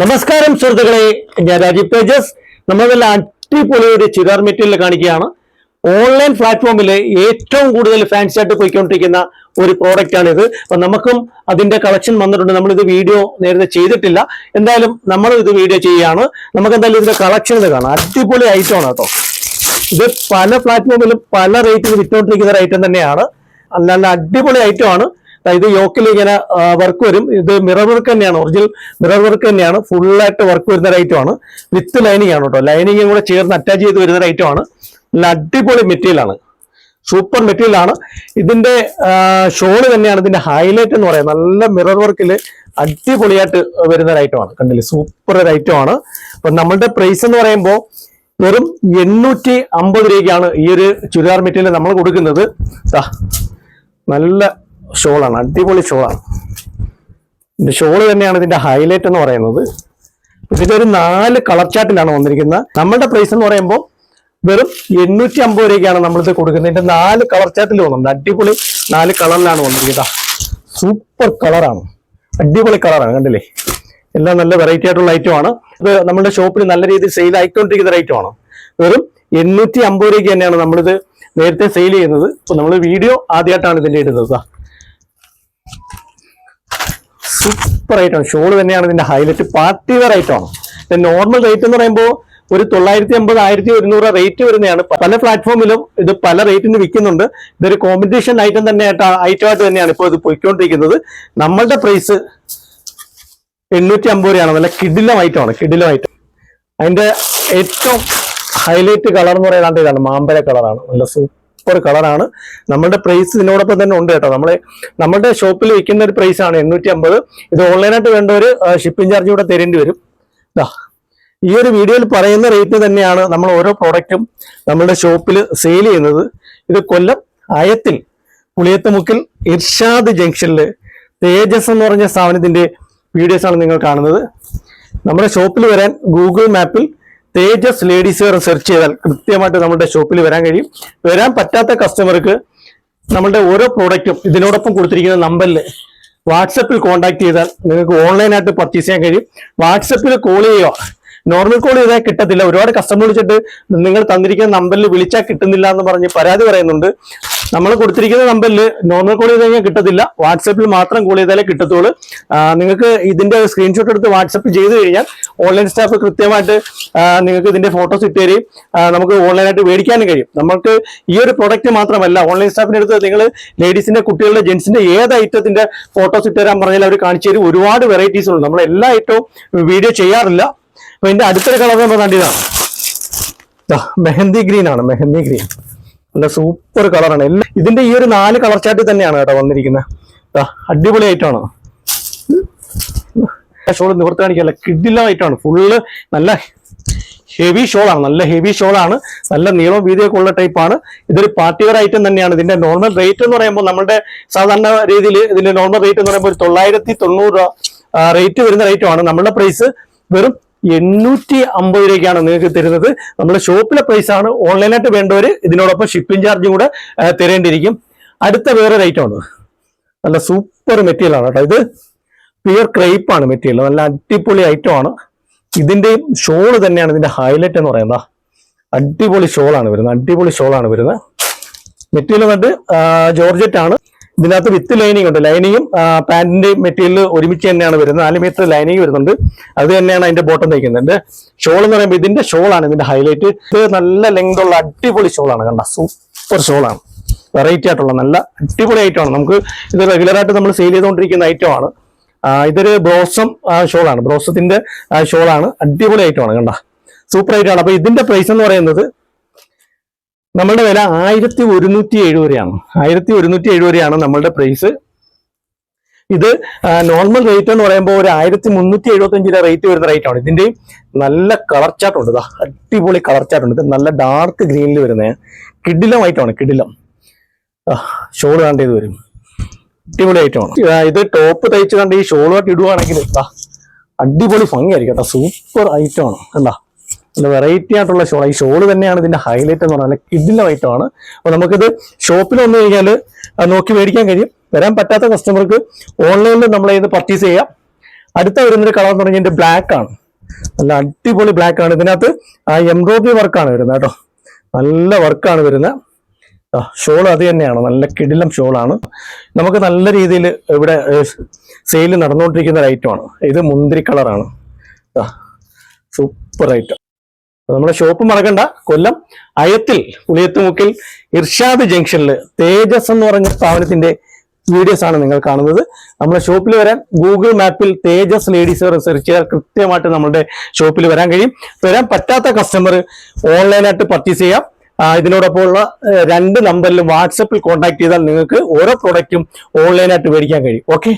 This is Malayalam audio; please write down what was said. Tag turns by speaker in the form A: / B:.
A: നമസ്കാരം സുഹൃത്തുക്കളെ. ഞാൻ രാജീവ് തേജസ്. നമ്മൾ നല്ല അടിപൊളി ഒരു മെറ്റീരിയൽ കാണിക്കുകയാണ്. ഓൺലൈൻ പ്ലാറ്റ്ഫോമിൽ ഏറ്റവും കൂടുതൽ ഫാൻസി ആയിട്ട് പോയിക്കൊണ്ടിരിക്കുന്ന ഒരു പ്രോഡക്റ്റ് ആണ് ഇത് അപ്പൊ നമുക്കും അതിന്റെ കളക്ഷൻ വന്നിട്ടുണ്ട്. നമ്മൾ ഇത് വീഡിയോ നേരത്തെ ചെയ്തിട്ടില്ല. എന്തായാലും നമ്മൾ ഇത് വീഡിയോ ചെയ്യുകയാണ്. നമുക്ക് എന്തായാലും ഇതിന്റെ കളക്ഷൻ ഇത് കാണാം. അടിപൊളി ഐറ്റം ആണ് കേട്ടോ. ഇത് പല പ്ലാറ്റ്ഫോമിലും പല റേറ്റിൽ വിറ്റുകൊണ്ടിരിക്കുന്ന ഒരു ഐറ്റം തന്നെയാണ്. നല്ല അടിപൊളി ഐറ്റം ആണ്. ഇത് യോക്കിൽ ഇങ്ങനെ വർക്ക് വരും. ഇത് മിറർ വർക്ക് തന്നെയാണ്. ഒറിജിനൽ മിറർ വർക്ക് തന്നെയാണ്. ഫുള്ളായിട്ട് വർക്ക് വരുന്ന ഒരു വിത്ത് ലൈനിങ് ആണ് കേട്ടോ ലൈനിങ്ങും കൂടെ ചേർന്ന് അറ്റാച്ച് ചെയ്ത് വരുന്ന ഒരു നല്ല അടിപൊളി മെറ്റീരിയലാണ് സൂപ്പർ മെറ്റീരിയൽ ആണ്. ഇതിന്റെ ഷോൾ തന്നെയാണ് ഇതിന്റെ ഹൈലൈറ്റ് എന്ന് പറയുന്നത്. നല്ല മിറർ വർക്കിൽ അടിപൊളിയായിട്ട് വരുന്ന ഒരു കണ്ടില്ലേ? സൂപ്പർ ഒരു ആണ്. അപ്പൊ നമ്മളുടെ പ്രൈസ് എന്ന് പറയുമ്പോൾ വെറും എണ്ണൂറ്റി അമ്പത് രൂപയ്ക്കാണ് ഈ ഒരു ചുരിദാർ മെറ്റീരിയൽ നമ്മൾ കൊടുക്കുന്നത്. നല്ല ഷോളാണ് അടിപൊളി ഷോളാണ്. ഇതിന്റെ തന്നെയാണ് ഇതിന്റെ ഹൈലൈറ്റ് എന്ന് പറയുന്നത്. ഇതിന്റെ ഒരു നാല് കളർ ചാർട്ടിലാണ് വന്നിരിക്കുന്നത്. നമ്മളുടെ പ്രൈസ് എന്ന് പറയുമ്പോൾ വെറും എണ്ണൂറ്റി അമ്പത് രൂപയ്ക്കാണ് നമ്മളിത് കൊടുക്കുന്നത്. ഇതിന്റെ നാല് കളർ ചാർട്ടിൽ വന്നിട്ടുണ്ട് അടിപൊളി നാല് കളറിലാണ് വന്നിരിക്കുന്നത്. സൂപ്പർ കളറാണ് അടിപൊളി കളറാണ് കണ്ടില്ലേ? എല്ലാം നല്ല വെറൈറ്റി ആയിട്ടുള്ള ഐറ്റം ആണ്. ഇത് നമ്മുടെ ഷോപ്പിൽ നല്ല രീതിയിൽ സെയിൽ ആയിക്കൊണ്ടിരിക്കുന്ന ഐറ്റം ആണ്. വെറും എണ്ണൂറ്റി അമ്പത് രൂപയ്ക്ക് തന്നെയാണ് നമ്മളിത് നേരത്തെ സെയിൽ ചെയ്യുന്നത്. അപ്പൊ നമ്മൾ വീഡിയോ ആദ്യമായിട്ടാണ് ഇതിന്റെ ഇടുന്നത്. സൂപ്പർ ഐറ്റം ഷോൾ തന്നെയാണ് ഇതിന്റെ ഹൈലൈറ്റ് പാർട്ടി വെയർ ആണ്. നോർമൽ റേറ്റ് എന്ന് പറയുമ്പോൾ ഒരു തൊള്ളായിരത്തി അമ്പത് ആയിരത്തി ഒരുന്നൂറ് റേറ്റ് വരുന്നതാണ്. പല പ്ലാറ്റ്ഫോമിലും ഇത് പല റേറ്റിന് വിൽക്കുന്നുണ്ട്. ഇതൊരു കോമ്പറ്റീഷൻ ഐറ്റം തന്നെ ഐറ്റം ആയിട്ട് തന്നെയാണ് ഇപ്പോൾ ഇത് പോയിക്കൊണ്ടിരിക്കുന്നത്. നമ്മളുടെ പ്രൈസ് എണ്ണൂറ്റി അമ്പത് രൂപയാണ്. നല്ല കിഡിലം ഐറ്റം ആണ്. കിഡിലം ഐറ്റം അതിന്റെ ഏറ്റവും ഹൈലൈറ്റ് കളർ എന്ന് പറയുന്നത് ഇതാണ്. മാമ്പഴ കളറാണ് നല്ല സൂപ്പർ കളറാണ് നമ്മളുടെ പ്രൈസ് ഇതിനോടൊപ്പം തന്നെ ഉണ്ട് കേട്ടോ. നമ്മളെ നമ്മുടെ ഷോപ്പിൽ വിൽക്കുന്ന ഒരു പ്രൈസ് ആണ് എണ്ണൂറ്റി അമ്പത് ഇത് ഓൺലൈനായിട്ട് വേണ്ട ഒരു ഷിപ്പിംഗ് ചാർജ് കൂടെ തരേണ്ടി വരും. ഈ ഒരു വീഡിയോയിൽ പറയുന്ന റേറ്റ് തന്നെയാണ് നമ്മൾ ഓരോ പ്രോഡക്റ്റും നമ്മളുടെ ഷോപ്പിൽ സെയിൽ ചെയ്യുന്നത്. ഇത് കൊല്ലം അയത്തിൽ പുളിയത്തുമുക്കിൽ ഇർഷാദ് ജംഗ്ഷനിൽ തേജസ് എന്ന് പറഞ്ഞ സ്ഥാപനത്തിന്റെ വീഡിയോസ് ആണ് നിങ്ങൾ കാണുന്നത്. നമ്മുടെ ഷോപ്പിൽ വരാൻ ഗൂഗിൾ മാപ്പിൽ തേജസ് ലേഡീസ് വെയർ സെർച്ച് ചെയ്താൽ കൃത്യമായിട്ട് നമ്മുടെ ഷോപ്പിൽ വരാൻ കഴിയും. വരാൻ പറ്റാത്ത കസ്റ്റമർക്ക് നമ്മളുടെ ഓരോ പ്രോഡക്റ്റും ഇതിനോടൊപ്പം കൊടുത്തിരിക്കുന്ന നമ്പറിൽ വാട്സപ്പിൽ കോൺടാക്ട് ചെയ്താൽ നിങ്ങൾക്ക് ഓൺലൈനായിട്ട് പർച്ചേസ് ചെയ്യാൻ കഴിയും. വാട്സപ്പിൽ കോൾ ചെയ്യുക. നോർമൽ കോൾ ചെയ്താൽ കിട്ടത്തില്ല. ഒരുപാട് കസ്റ്റമർ വിളിച്ചിട്ട് നിങ്ങൾ തന്നിരിക്കുന്ന നമ്പറിൽ വിളിച്ചാൽ കിട്ടുന്നില്ല എന്ന് പറഞ്ഞ് പരാതി പറയുന്നുണ്ട്. നമ്മൾ കൊടുത്തിരിക്കുന്ന നമ്പറിൽ നോർമൽ കോൾ ചെയ്ത് കഴിഞ്ഞാൽ കിട്ടത്തില്ല. വാട്സപ്പിൽ മാത്രം കോൾ ചെയ്താലേ കിട്ടത്തുള്ളൂ. നിങ്ങൾക്ക് ഇതിന്റെ സ്ക്രീൻഷോട്ട് എടുത്ത് വാട്സപ്പ് ചെയ്ത് കഴിഞ്ഞാൽ ഓൺലൈൻ സ്റ്റാഫ് കൃത്യമായിട്ട് നിങ്ങൾക്ക് ഇതിന്റെ ഫോട്ടോസ് ഇട്ട് തരികയും നമുക്ക് ഓൺലൈനായിട്ട് മേടിക്കാനും കഴിയും. നമുക്ക് ഈ ഒരു പ്രൊഡക്റ്റ് മാത്രമല്ല ഓൺലൈൻ സ്റ്റാഫിന്റെ അടുത്ത് നിങ്ങൾ ലേഡീസിന്റെ കുട്ടികളുടെ ജെൻസിന്റെ ഏത് ഐറ്റത്തിന്റെ ഫോട്ടോസ് ഇട്ട് തരാൻ പറഞ്ഞാൽ അവർ കാണിച്ചു തരും. ഒരുപാട് വെറൈറ്റീസ് ഉണ്ട്. നമ്മൾ എല്ലാ ഐറ്റവും വീഡിയോ ചെയ്യാറില്ല. അപ്പൊ ഇതിന്റെ അടുത്തൊരു കളർ നമ്മൾ കണ്ടിതാണ് മെഹന്തി ഗ്രീൻ ആണ്. മെഹന്തി ഗ്രീൻ നല്ല സൂപ്പർ കളറാണ് എല്ലാ ഇതിന്റെ ഈ ഒരു നാല് കളർ ചാർട്ടിൽ തന്നെയാണ് കേട്ടോ വന്നിരിക്കുന്നത് അടിപൊളിയായിട്ടാണ്. ഷോൾ നിവർത്തി കാണിക്കല്ല കിഡില്ല ആയിട്ടാണ് ഫുള്ള് നല്ല ഹെവി ഷോളാണ് നല്ല ഹെവി ഷോളാണ് നല്ല നീളം വീതിയൊക്കെ ഉള്ള ടൈപ്പാണ് ഇതൊരു പാർട്ടി വെയർ ഐറ്റം തന്നെയാണ്. ഇതിന്റെ നോർമൽ റേറ്റ് എന്ന് പറയുമ്പോൾ നമ്മുടെ സാധാരണ രീതിയിൽ ഇതിന്റെ നോർമൽ റേറ്റ് എന്ന് പറയുമ്പോൾ ഒരു തൊള്ളായിരത്തി തൊണ്ണൂറ് രൂപ റേറ്റ് വരുന്ന റേറ്റുമാണ് നമ്മുടെ പ്രൈസ് വെറും എണ്ണൂറ്റി അമ്പത് രൂപയ്ക്കാണ് നിങ്ങൾക്ക് തരുന്നത്. നമ്മുടെ ഷോപ്പിലെ പ്രൈസ് ആണ്. ഓൺലൈനായിട്ട് വേണ്ടവർ ഇതിനോടൊപ്പം ഷിപ്പിംഗ് ചാർജും കൂടെ തരേണ്ടിയിരിക്കും. അടുത്ത വേറെ ഐറ്റമാണ് നല്ല സൂപ്പർ മെറ്റീരിയൽ ആണ് കേട്ടോ ഇത്. പ്യുർ ക്രൈപ്പ് ആണ് മെറ്റീരിയൽ നല്ല അടിപൊളി ഐറ്റം ആണ്. ഇതിന്റെ ഷോൾ തന്നെയാണ് ഇതിന്റെ ഹൈലൈറ്റ് എന്ന് പറയുന്നത്. അടിപൊളി ഷോളാണ് വരുന്നത്. അടിപൊളി ഷോളാണ് വരുന്നത്. മെറ്റീരിയൽ കണ്ട് ജോർജറ്റ് ആണ്. ഇതിനകത്ത് വിത്ത് ലൈനിങ് ഉണ്ട്. ലൈനിങ്ങും പാന്റിന്റെ മെറ്റീരിയൽ ഒരുമിച്ച് തന്നെയാണ് വരുന്നത്. നാല് മീറ്റർ ലൈനിങ് വരുന്നുണ്ട്. അത് തന്നെയാണ് അതിന്റെ ബോട്ടം തയ്ക്കുന്നുണ്ട് ഷോൾ എന്ന് പറയുമ്പോൾ ഇതിന്റെ ഷോളാണ് ഇതിന്റെ ഹൈലൈറ്റ് ഇത് നല്ല ലെങ്ത് ഉള്ള അടിപൊളി ഷോളാണ്. കണ്ട സൂപ്പർ ഷോളാണ്. വെറൈറ്റി ആയിട്ടുള്ള നല്ല അടിപൊളി ഐറ്റമാണ് നമുക്ക് ഇത് റെഗുലർ ആയിട്ട് നമ്മൾ സെയിൽ ചെയ്തുകൊണ്ടിരിക്കുന്ന ഐറ്റമാണ് ഇതൊരു ബ്രോസം ഷോളാണ്. ബ്രോസത്തിന്റെ ഷോളാണ്. അടിപൊളി ഐറ്റമാണ് കണ്ട സൂപ്പർ ഐറ്റമാണ് അപ്പൊ ഇതിന്റെ പ്രൈസ് എന്ന് പറയുന്നത് നമ്മളുടെ വില ആയിരത്തി ഒരുന്നൂറ്റി എഴുപത് രൂപയാണ് ആയിരത്തി ഒരുന്നൂറ്റി എഴുപത് രൂപയാണ് നമ്മളുടെ പ്രൈസ് ഇത് നോർമൽ റേറ്റ് എന്ന് പറയുമ്പോൾ ഒരു ആയിരത്തി മുന്നൂറ്റി എഴുപത്തി അഞ്ച് രൂപ റേറ്റ് വരുന്ന റേറ്റ് ആണ്. ഇതിന്റെയും നല്ല കളർ ചാർട്ട് ഉണ്ട്. അടിപൊളി കളർ ചാർട്ട് ഉണ്ട്. ഇത് നല്ല ഡാർക്ക് ഗ്രീനിൽ വരുന്നത് കിഡിലം ഐറ്റമാണ് കിഡിലം ഷോൾ കണ്ട ഇത് വരും. അടിപൊളി ഐറ്റമാണ് ഇത് ടോപ്പ് തയ്ച്ച് കണ്ട് ഈ ഷോളുമായിട്ട് ഇടുവാണെങ്കിൽ അടിപൊളി ഭംഗിയായിരിക്കും. കേട്ടോ സൂപ്പർ ഐറ്റമാണ് കണ്ടാ? വെറൈറ്റി ആയിട്ടുള്ള ഷോൾ ഈ ഷോൾ തന്നെയാണ് ഇതിന്റെ ഹൈലൈറ്റ് എന്ന് പറഞ്ഞാൽ കിഡിലെ ഐറ്റമാണ് അപ്പൊ നമുക്കിത് ഷോപ്പിൽ വന്നു കഴിഞ്ഞാൽ നോക്കി മേടിക്കാൻ കഴിയും. വരാൻ പറ്റാത്ത കസ്റ്റമർക്ക് ഓൺലൈനിൽ നമ്മൾ ഇത് പർച്ചേസ് ചെയ്യാം. അടുത്ത വരുന്നൊരു കളർ എന്ന് പറഞ്ഞാൽ ബ്ലാക്ക് ആണ്. നല്ല അടിപൊളി ബ്ലാക്ക് ആണ്. ഇതിനകത്ത് ആ എംബ്രോയിഡറി വർക്കാണ് വരുന്നത് കേട്ടോ. നല്ല വർക്കാണ് വരുന്നത്. ഷോൾ അത് തന്നെയാണ്. നല്ല കിടിലം ഷോളാണ് നമുക്ക് നല്ല രീതിയിൽ ഇവിടെ സെയിൽ നടന്നുകൊണ്ടിരിക്കുന്ന ഒരു ഐറ്റമാണ് ഇത് മുന്തിരി കളറാണ് സൂപ്പർ ഐറ്റം നമ്മുടെ ഷോപ്പ് മറക്കണ്ട. കൊല്ലം അയത്തിൽ പുളിയത്തുമുക്കിൽ ഇർഷാദ് ജംഗ്ഷനിൽ തേജസ് എന്ന് പറഞ്ഞ സ്ഥാപനത്തിന്റെ വീഡിയോസ് ആണ് നിങ്ങൾ കാണുന്നത്. നമ്മുടെ ഷോപ്പിൽ വരാൻ ഗൂഗിൾ മാപ്പിൽ തേജസ് ലേഡീസ് സെർച്ച് ചെയ്താൽ കൃത്യമായിട്ട് നമ്മുടെ ഷോപ്പിൽ വരാൻ കഴിയും. വരാൻ പറ്റാത്ത കസ്റ്റമർ ഓൺലൈനായിട്ട് പർച്ചേസ് ചെയ്യാം. ഇതിനോടൊപ്പമുള്ള രണ്ട് നമ്പറിലും വാട്സപ്പിൽ കോൺടാക്ട് ചെയ്താൽ നിങ്ങൾക്ക് ഓരോ പ്രോഡക്റ്റും ഓൺലൈനായിട്ട് മേടിക്കാൻ കഴിയും. ഓക്കെ